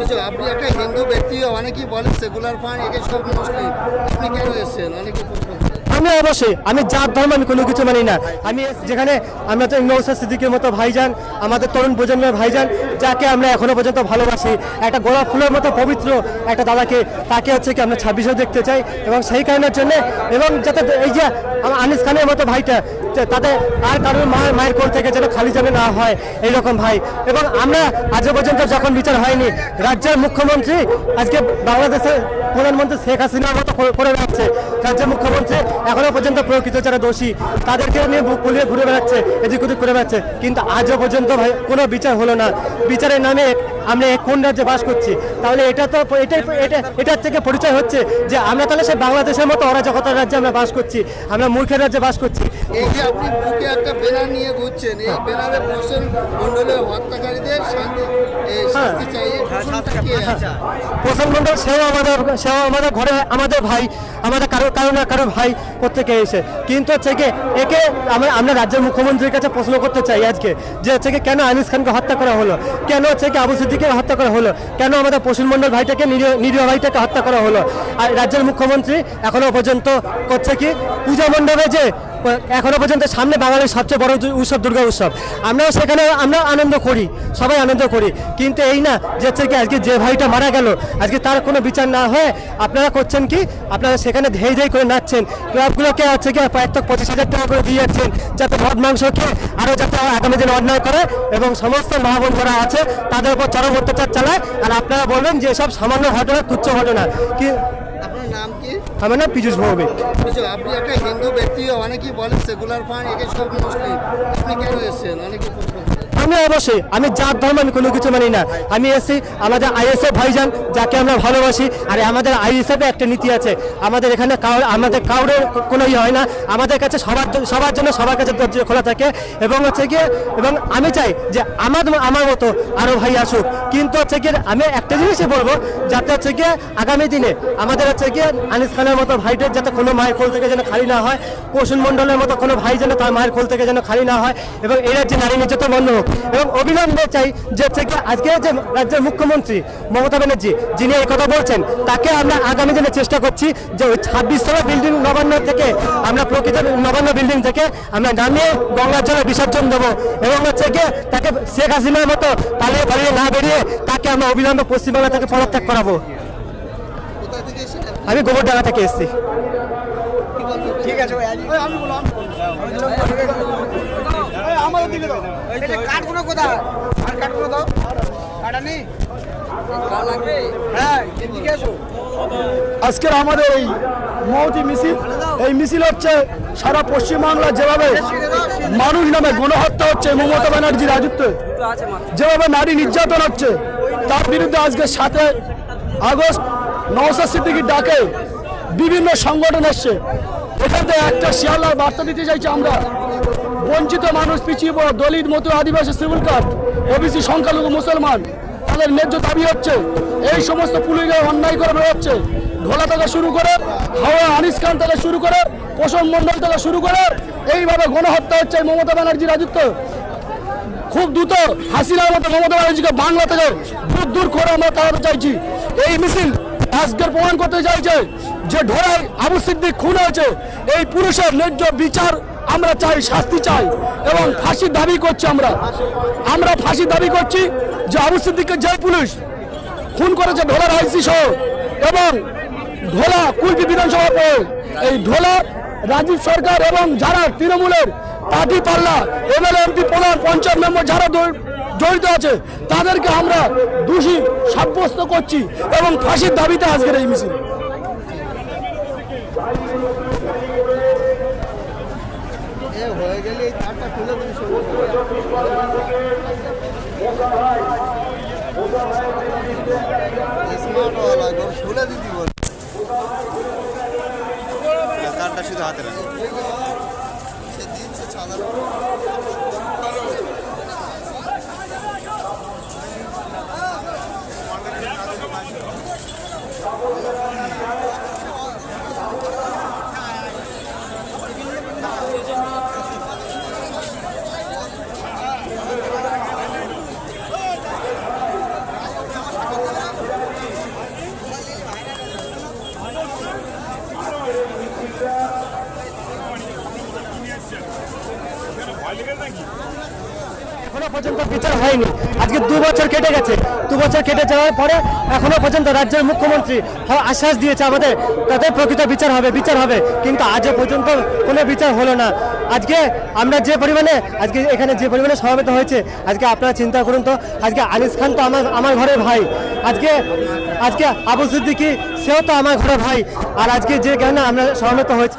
কিছু আপনি একটা হিন্দু ব্যক্তি অনেকেই বলেন সেকুলার ফান্ড একে সব মুসলিম আপনি কেন এসেছেন? অনেকে আমি অবশ্যই, আমি জাত, ধর্ম, আমি কোনো কিছু মানি না। আমি যেখানে আমরা তো নৌসাদ সিদ্দিকের মতো ভাইজান, আমাদের তরুণ প্রজন্মের ভাইজান, যাকে আমরা এখনও পর্যন্ত ভালোবাসি, একটা গোলাপ ফুলের মতো পবিত্র একটা দাদাকে, তাকে হচ্ছে কি আমরা ছাব্বিশেও দেখতে চাই, এবং সেই কারণের জন্য, এবং যাতে এই যে আমার আনিস খানের মতো ভাইটা তাতে আর কারোর মায়ের মায়ের কোল থেকে যেন খালি যেন না হয় এইরকম ভাই। এবং আমরা আজও পর্যন্ত যখন বিচার হয়নি, রাজ্যের মুখ্যমন্ত্রী আজকে বাংলাদেশের প্রধানমন্ত্রী শেখ হাসিনার মতো করে- বেড়াচ্ছে। রাজ্যের মুখ্যমন্ত্রী এখনও পর্যন্ত প্রকৃত যারা দোষী তাদেরকে নিয়ে বুক ঘুরে বেড়াচ্ছে এদিক ওদিক করে বেড়াচ্ছে। কিন্তু আজও পর্যন্ত ভাই, কোনো বিচার হলো না। বিচারের নামে আমরা এক কোন রাজ্যে বাস করছি? তাহলে এটা তো এটাই এটা এটার থেকে পরিচয় হচ্ছে যে আমরা তাহলে সে বাংলাদেশের মতো অরাজকতার রাজ্যে আমরা বাস করছি আমরা মূর্খের রাজ্যে বাস করছি। এই যে আপনি বুকে একটা ব্যানার নিয়ে ঘুরছেন এই ব্যানারে প্রসেন মন্ডলের হত্যাকারীদের শাস্তি চাই এই ঘোষণাটা কে? আছে প্রসন্ন মণ্ডল সেও আমাদের সেও আমাদের ঘরে আমাদের ভাই আমাদের কারও কারও না কারও ভাই প্রত্যেকে এসে। কিন্তু হচ্ছে কি একে আমরা আমরা রাজ্যের মুখ্যমন্ত্রীর কাছে প্রশ্ন করতে চাই আজকে যে হচ্ছে কেন আনিস খানকে হত্যা করা হলো? কেন হচ্ছে কি আবু সিদ্দিকে হত্যা করা হলো? কেন আমাদের পশ্চিম মণ্ডল ভাইটাকে নিরীহ ভাইটাকে হত্যা করা হলো? আর রাজ্যের মুখ্যমন্ত্রী এখনও পর্যন্ত করছে কি? পূজা মণ্ডপে যে এখনও পর্যন্ত সামনে বাঙালির সবচেয়ে বড় উৎসব, দুর্গা উৎসব। আমরাও সেখানে, আমরা আনন্দ করি, সবাই আনন্দ করি। কিন্তু এই না, যে হচ্ছে কি আজকে যে ভাইটা মারা গেল, আজকে তার কোনো বিচার না হয়ে আপনারা করছেন কি, আপনারা সেখানে ধেই ধেই করে নাচছেন। ক্লাবগুলোকে হচ্ছে কি প্রত্যেক পঁচিশ হাজার টাকা করে দিয়ে যাচ্ছেন, যাতে মদ মাংস খেয়ে আরও যাতে আগামী দিনে অন্যায় করে এবং সমস্ত মা বোন যারা আছে, তাদের উপর চরম অত্যাচার চালায়। আর আপনারা বলবেন যে সব সামান্য ঘটনা, তুচ্ছ ঘটনা। কি নাম কি? আমার নাম পীযুষ ভৌমিক। আপনি একটা হিন্দু ব্যক্তি অনেকেই বলেন সেকুলার ফান্ড একে সব মুসলিম। আপনি কেন এসেছেন? অনেকে। আমি অবশ্যই, আমি জাত, ধর্ম, আমি কোনো কিছু মানি না। আমি এসেছি আমাদের আইএসএফ ভাইজান, যাকে আমরা ভালোবাসি, আর আমাদের আইএসএফে একটা নীতি আছে। আমাদের এখানে আমাদের কাউরের কোনো ইয়ে হয় না। আমাদের কাছে সবার সবার জন্য সবার কাছে দরজা খোলা থাকে। এবং হচ্ছে গিয়ে, এবং আমি চাই যে আমার আমার মতো আরও ভাই আসুক। কিন্তু হচ্ছে গিয়ে, আমি একটা জিনিসই বলব, যাতে হচ্ছে গিয়ে আগামী দিনে আমাদের হচ্ছে গিয়ে আনিস খানের মতো ভাইদের যাতে কোনো মায়ের খোল থেকে যেন খালি না হয় প্রসূন মণ্ডলের মতো কোনো ভাই যেন তার মায়ের খোল থেকে যেন খালি না হয়, এবং এই যে নারী নির্যাতন বন্ধ হোক এবং অবিলম্বে চাই যে হচ্ছে আজকে যে রাজ্যের মুখ্যমন্ত্রী মমতা ব্যানার্জি, যিনি এই কথা বলছেন, তাকে আমরা আগামী দিনে চেষ্টা করছি যে ওই ছাব্বিশ তলা বিল্ডিং নবান্ন থেকে আমরা প্রকৃত নবান্ন বিল্ডিং থেকে আমরা নামিয়ে গঙ্গার জলে বিসর্জন দেবো এবং হচ্ছে গিয়ে তাকে শেখ হাসিনার মতো পালিয়ে পালিয়ে না বেরিয়ে তাকে আমরা অবিলম্বে পশ্চিমবাংলা থেকে পদত্যাগ করাবো। আমি গোবরডাঙ্গা থেকে এসেছি। ঠিক আছে কাঠগুলো কোথায়? আর কাঠগুলো দাও। কাটা নেই হ্যাঁ আজকের আমাদের এই মহতি মিছিল এই মিছিল হচ্ছে সারা পশ্চিমবাংলা যেভাবে মানুষ নামে গণহত্যা হচ্ছে মমতা ব্যানার্জি রাজত্বে যেভাবে নারী নির্যাতন হচ্ছে তার বিরুদ্ধে আজকে সাথে আগস্ট নওসাদ সিদ্দিকির ডাকে বিভিন্ন সংগঠন এসছে। এখান থেকে একটা শিয়ালার বার্তা দিতে চাইছি আমরা। বঞ্চিত মানুষ পিছিয়ে পড়া দলিত মতো আদিবাসী সিভিল কার্ড, ওবিসি সংখ্যালঘু মুসলমান, তাদের ন্যায্য দাবি হচ্ছে, এই সমস্ত পুলিশরা অন্যায় করে বেরোচ্ছে ঢোলা থেকে শুরু করে, হাওয়া আনিস খান থেকে শুরু করে পোষণ মন্ডল থেকে শুরু করে, এইভাবে গণহত্যা হচ্ছে মমতা ব্যানার্জি রাজত্ব। খুব দ্রুত হাসিনার মতো মমতা ব্যানার্জিকে বাংলা থেকে দূর দূর করে আমরা তাড়াতে চাইছি। এই মিছিল আজকের প্রমাণ করতে চাইছে যে ঢোড়ায় আবু সিদ্দিক খুন হয়েছে। এই পুরুষের ন্যায্য বিচার আমরা চাই শাস্তি চাই এবং ফাঁসির দাবি করছি আমরা। আমরা ফাঁসির দাবি করছি যে আবু সিদ্দিককে যে পুলিশ খুন করেছে ঢোলার আইসি সহ এবং ঢোলা কুলটি বিধানসভা এই ঢোলা রাজীব সরকার এবং যারা তৃণমূলের পার্টি পাল্লা, এমএলএ, এমপি, প্রধান, পঞ্চায়েত মেম্বার যারা জড়িত আছে, তাদেরকে আমরা দোষী সাব্যস্ত করছি এবং ফাঁসির দাবিতে আজকের এই মিছিল। এ হয়ে গেলে এই খুলে দিন সবুজ স্মার্ট ওয়ালা খুলে দিদি বল। তারটা শুধু হাতে রাখ পর্যন্ত বিচার হয়নি। আজকে দু বছর কেটে গেছে। দু বছর কেটে যাওয়ার পরে এখনও পর্যন্ত রাজ্যের মুখ্যমন্ত্রী আশ্বাস দিয়েছে আমাদের, তাদের প্রকৃত বিচার হবে বিচার হবে। কিন্তু আজও পর্যন্ত কোনো বিচার হলো না। আজকে আমরা যে পরিমাণে, আজকে এখানে যে পরিমাণে সমাবেত হয়েছে, আজকে আপনারা চিন্তা করুন তো, আজকে আনিস খান তো আমার আমার ঘরের ভাই। আজকে আজকে আবু সিদ্দিকি, সেও তো আমার ঘরের ভাই। আর আজকে যে কেন আমরা সমাবেত হয়েছে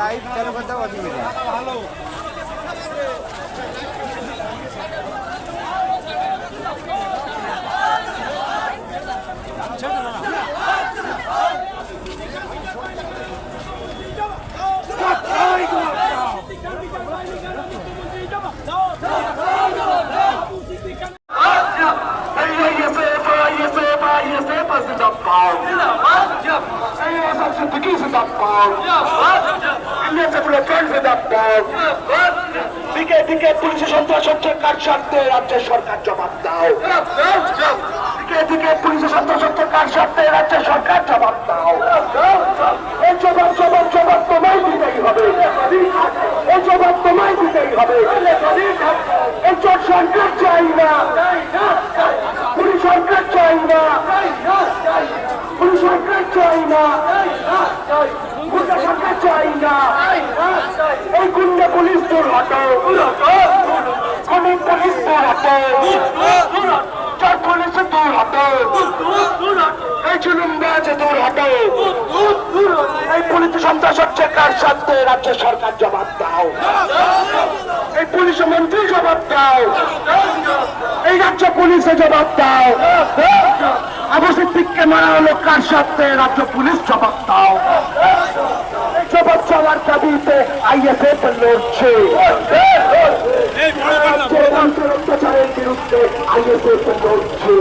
লাইভ চালু করতে অসুবিধা দিকে দিকে পুলিশ সন্ত্রাস হচ্ছে কার স্বার্থে রাজ্যের সরকার জবাব দাও দিকে দিকে পুলিশ সন্ত্রাস হচ্ছে কার স্বার্থে রাজ্যের সরকার জবাব দাও এই জবাব জবাব জবাব তোমায় দিতেই হবে এই জবাব তোমায় দিতেই হবে এই সরকার চাই না পুলিশ সরকার চাই না না গুন্ডা সরকার চাই না এই গুন্ডা পুলিশ দূর হটো খুনি পুলিশ দূর হটো চার পুলিশ দূর হটো এই জুলুমবাজ দূর হটো এই পুলিশ সন্ত্রাস হচ্ছে কার সাথে রাজ্য সরকার জবাব দাও এই পুলিশ মন্ত্রী জবাব দাও এই রাজ্য পুলিশে জবাব দাও আবু মারা হলো কার সাথে? রাজ্য পুলিশ জবাব দাও। জবাব চাওয়ার দাবিতে আইএসএ লড়ছে। অত্যাচারের বিরুদ্ধে আইএসএ লড়ছে।